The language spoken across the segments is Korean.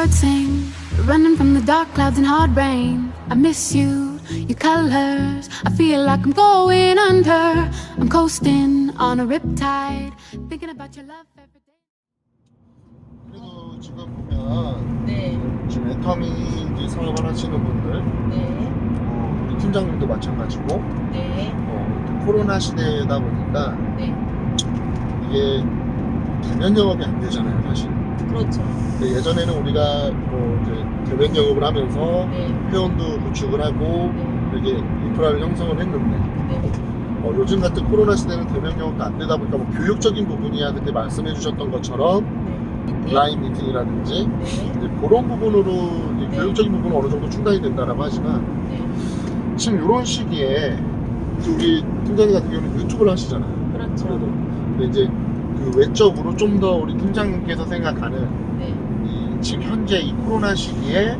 birds sing, running from the dark clouds and hard rain. I miss you, your colors. I feel like I'm going under. I'm coasting on a riptide, thinking about your love every day. 그리고 지금 보면 네, 지금 애터미 사업을 하시는 분들 네, 어, 우리 팀장님도 마찬가지고 네, 어, 코로나 시대다 보니까 네. 이게 대면 영업이 안 되잖아요 사실 그렇죠. 근데 예전에는 우리가 뭐 이제 대면 영업을 하면서 네, 회원도 구축을 하고 네, 이렇게 인프라를 형성을 했는데 네, 어, 요즘 같은 코로나 시대는 대면 영업도 안 되다 보니까 뭐 교육적인 부분이야 그때 말씀해 주셨던 것처럼 네. 온라인 미팅이라든지 네, 이제 그런 부분으로 이제 네. 교육적인 부분은 어느 정도 충당이 된다라고 하지만 네. 지금 이런 시기에 우리 팀장님 같은 경우는 유튜브를 하시잖아요. 그렇죠. 그래도 근데 이제 그 외적으로 좀 더 우리 팀장님께서 생각하는 네, 이 지금 현재 이 코로나 시기에 네,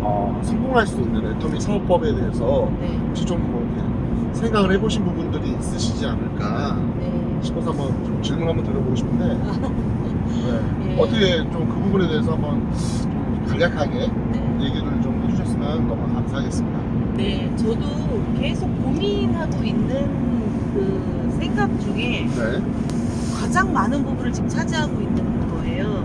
어, 성공할 수 있는 애터미 사업법에 대해서 네, 혹시 좀뭐 이렇게 생각을 해보신 부분들이 있으시지 않을까 네. 싶어서 한번 좀 질문 한번 드려보고 싶은데 네. 예. 어떻게 좀 그 부분에 대해서 한번 좀 간략하게 네. 얘기를 좀 해주셨으면 너무 감사하겠습니다. 네, 저도 계속 고민하고 있는 그 생각 중에 네. 가장 많은 부분을 지금 차지하고 있는 거예요.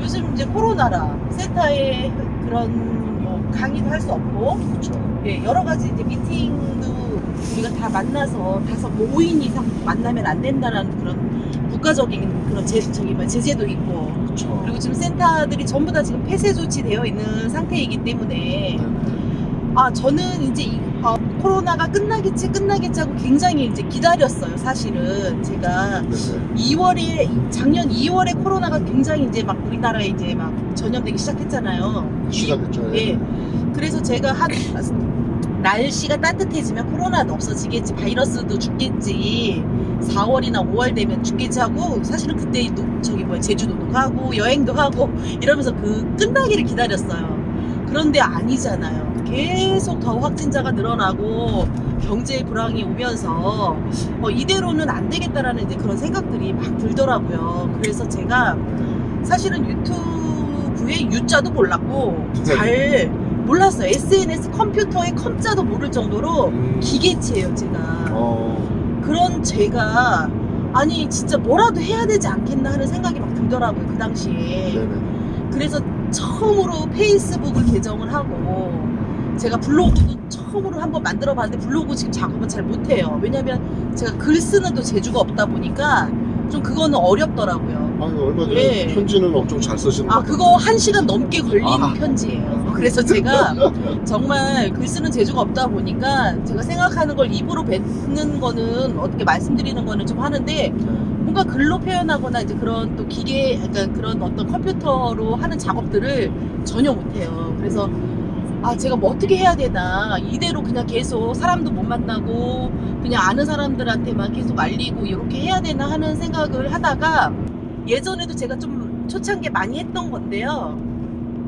요즘 이제 코로나라 센터에 그런 뭐 강의도 할 수 없고 그렇죠. 예, 여러 가지 이제 미팅도 우리가 다 만나서 다섯 뭐 5인 이상 만나면 안 된다는 그런 국가적인 그런 제, 저기 뭐 제재도 있고 그렇죠. 그리고 지금 센터들이 전부 다 지금 폐쇄 조치되어 있는 상태이기 때문에 아 저는 이제 이, 어, 코로나가 끝나겠지 끝나겠지 하고 굉장히 이제 기다렸어요 사실은 제가 네. 네. 2월에 작년 2월에 코로나가 굉장히 이제 막 우리나라에 이제 막 전염되기 시작했잖아요. 이슈가 됐죠. 예. 그래서 제가 한 날씨가 따뜻해지면 코로나도 없어지겠지, 바이러스도 죽겠지. 4월이나 5월 되면 죽겠지 하고 사실은 그때 노- 저기 뭐야 제주도도 가고 여행도 하고 이러면서 그 끝나기를 기다렸어요. 그런데 아니잖아요. 계속 더 확진자가 늘어나고 경제 불황이 오면서 어, 이대로는 안 되겠다라는 이제 그런 생각들이 막 들더라고요. 그래서 제가 사실은 유튜브의 유자도 몰랐고 잘 몰랐어요. SNS 컴퓨터의 컴자도 모를 정도로 음. 기계체예요, 제가. 어. 그런 제가 아니 진짜 뭐라도 해야 되지 않겠나 하는 생각이 막 들더라고요, 그 당시에. 네네. 그래서 처음으로 페이스북을 개정을 하고 제가 블로그도 처음으로 한번 만들어 봤는데 블로그 지금 작업은 잘 못해요. 왜냐면 제가 글 쓰는 또 재주가 없다 보니까 좀 그거는 어렵더라고요. 아니 얼마 전에 예. 편지는 엄청 잘 쓰시는 아것 그거 한 시간 넘게 걸린 아. 편지예요. 그래서 제가 정말 글 쓰는 재주가 없다 보니까 제가 생각하는 걸 입으로 뱉는 거는 어떻게 말씀드리는 거는 좀 하는데 뭔가 글로 표현하거나 이제 그런 또 기계 그러니까 그런 어떤 컴퓨터로 하는 작업들을 전혀 못해요. 그래서 아 제가 뭐 어떻게 해야 되나 이대로 그냥 계속 사람도 못 만나고 그냥 아는 사람들한테만 계속 알리고 이렇게 해야 되나 하는 생각을 하다가 예전에도 제가 좀 초창기에 많이 했던 건데요.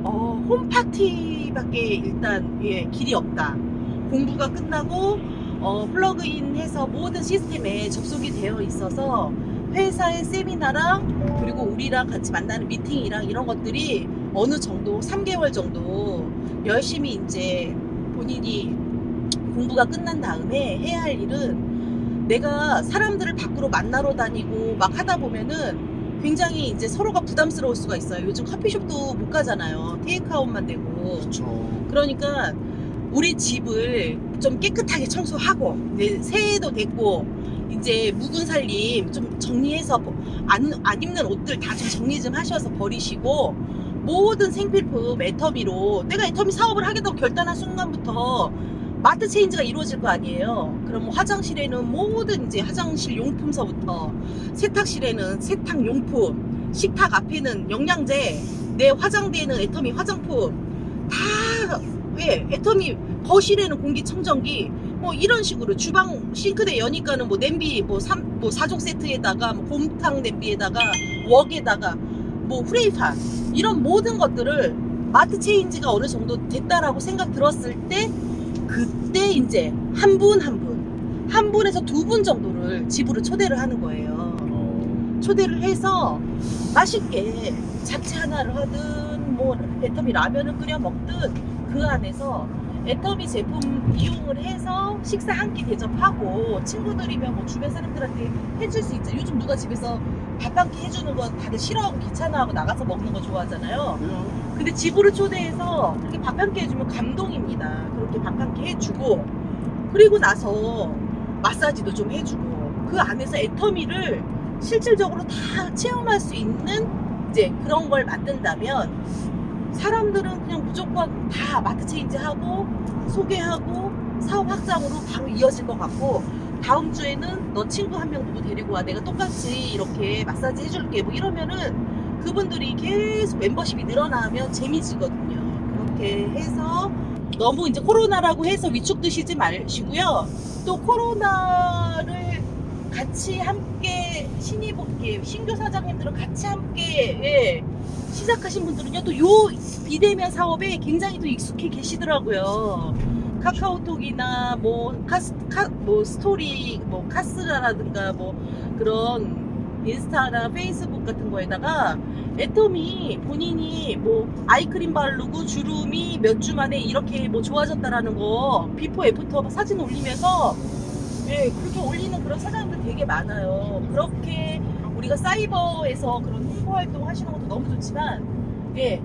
어, 홈파티밖에 일단 예, 길이 없다. 공부가 끝나고 어, 플러그인해서 모든 시스템에 접속이 되어 있어서 회사의 세미나랑 그리고 우리랑 같이 만나는 미팅이랑 이런 것들이 어느 정도 3개월 정도 열심히 이제 본인이 공부가 끝난 다음에 해야 할 일은 내가 사람들을 밖으로 만나러 다니고 막 하다 보면은 굉장히 이제 서로가 부담스러울 수가 있어요. 요즘 커피숍도 못 가잖아요. 테이크아웃만 되고. 그렇죠. 그러니까 우리 집을 좀 깨끗하게 청소하고 이제 새해도 됐고 이제 묵은 살림 좀 정리해서 뭐 안, 안 입는 옷들 다 좀 정리 좀 하셔서 버리시고 모든 생필품 애터미로 내가 애터미 사업을 하겠다고 결단한 순간부터 마트 체인지가 이루어질 거 아니에요. 그럼 뭐 화장실에는 모든 이제 화장실 용품서부터 세탁실에는 세탁 용품, 식탁 앞에는 영양제, 내 화장대에는 애터미 화장품 다 왜? 애터미 거실에는 공기청정기 뭐 이런 식으로 주방 싱크대 여니까는 뭐 냄비 뭐, 삼, 뭐 4종 세트에다가 뭐 곰탕 냄비에다가 웍에다가 뭐 후레이판 이런 모든 것들을 마트 체인지가 어느 정도 됐다라고 생각 들었을 때 그때 이제 한 분 한 분, 한 분에서 두 분 정도를 집으로 초대를 하는 거예요. 어, 초대를 해서 맛있게 잡채 하나를 하든 뭐 애터미 라면을 끓여 먹든 그 안에서 애터미 제품 이용을 해서 식사 한 끼 대접하고 친구들이면 뭐 주변 사람들한테 해줄 수 있죠. 요즘 누가 집에서 밥 한 끼 해주는 거 다들 싫어하고 귀찮아하고 나가서 먹는 거 좋아하잖아요. 근데 집으로 초대해서 그렇게 밥 한 끼 해주면 감동입니다. 그렇게 밥 한 끼 해주고 그리고 나서 마사지도 좀 해주고 그 안에서 애터미를 실질적으로 다 체험할 수 있는 이제 그런 걸 만든다면 사람들은 그냥 무조건 다 마트 체인지 하고 소개하고 사업 확장으로 바로 이어질 것 같고 다음 주에는 너 친구 한 명 누구 데리고 와 내가 똑같이 이렇게 마사지 해줄게 뭐 이러면은 그분들이 계속 멤버십이 늘어나면 재미지거든요. 그렇게 해서 너무 이제 코로나라고 해서 위축되시지 마시고요. 또 코로나를 같이 함께 신입업계 신규 사장님들은 같이 함께 예, 시작하신 분들은요 또 요 비대면 사업에 굉장히 또 익숙해 계시더라고요. 카카오톡이나 뭐 카스 카, 뭐 스토리 뭐 카스라라든가 뭐 그런 인스타나 페이스북 같은 거에다가 애터미 본인이 뭐 아이크림 바르고 주름이 몇 주 만에 이렇게 뭐 좋아졌다라는 거 비포 애프터 사진 올리면서 예 그렇게 올리는 그런 사장님들 되게 많아요. 그렇게 우리가 사이버에서 그런 홍보 활동 하시는 것도 너무 좋지만 예,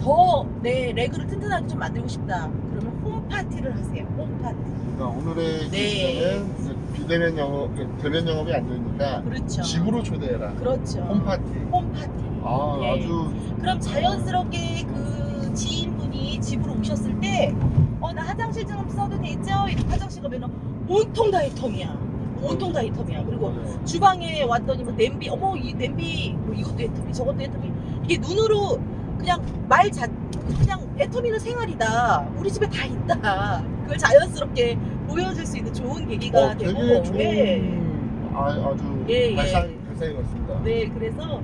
더 내 레그를 튼튼하게 좀 만들고 싶다. 그러면 홈파티를 하세요. 홈파티. 그러니까 오늘의 네. 기준은 이제 비대면 영업, 대면 영업이 안 되니까 그렇죠. 집으로 초대해라. 그렇죠. 홈파티. 홈파티. 아, 네. 아주 그럼 자연스럽게 그 지인분이 집으로 오셨을 때, 어, 나 화장실 좀 써도 되죠? 이렇게 화장실 가면은 온통 다 애텀이야. 온통 다 애텀이야. 그리고 맞아요. 주방에 왔더니 뭐 냄비, 어머, 이 냄비, 뭐 이것도 애텀이, 저것도 애텀이. 이게 눈으로 그냥 말 자, 그냥 애터미는 생활이다. 우리 집에 다 있다. 그걸 자연스럽게 보여줄 수 있는 좋은 계기가 어, 되고. 되게 좋은 예. 아, 예, 예. 발상, 발상인 것 같습니다. 네, 그래서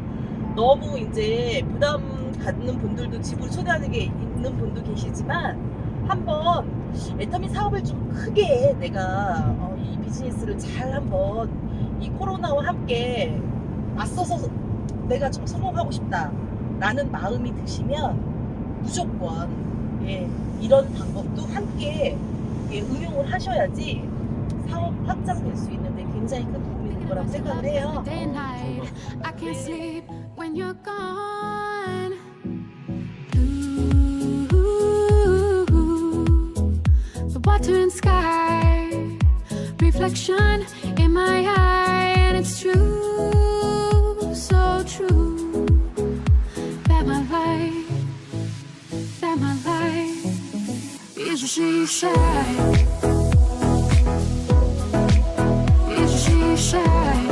너무 이제 부담 갖는 분들도 집으로 초대하는 게 있는 분도 계시지만 한번 애터미 사업을 좀 크게 내가 어, 이 비즈니스를 잘 한번 이 코로나와 함께 맞서서 내가 좀 성공하고 싶다라는 마음이 드시면 무조건 예, 이런 방법도 함께 예, 응용을 하셔야지 사업 확장될 수 있는데 굉장히 큰 도움이 될 거라고 생각을 해요. Day and night, reflection in my eye, and it's true, so true that my life, that my life is a she shy, is a she shy.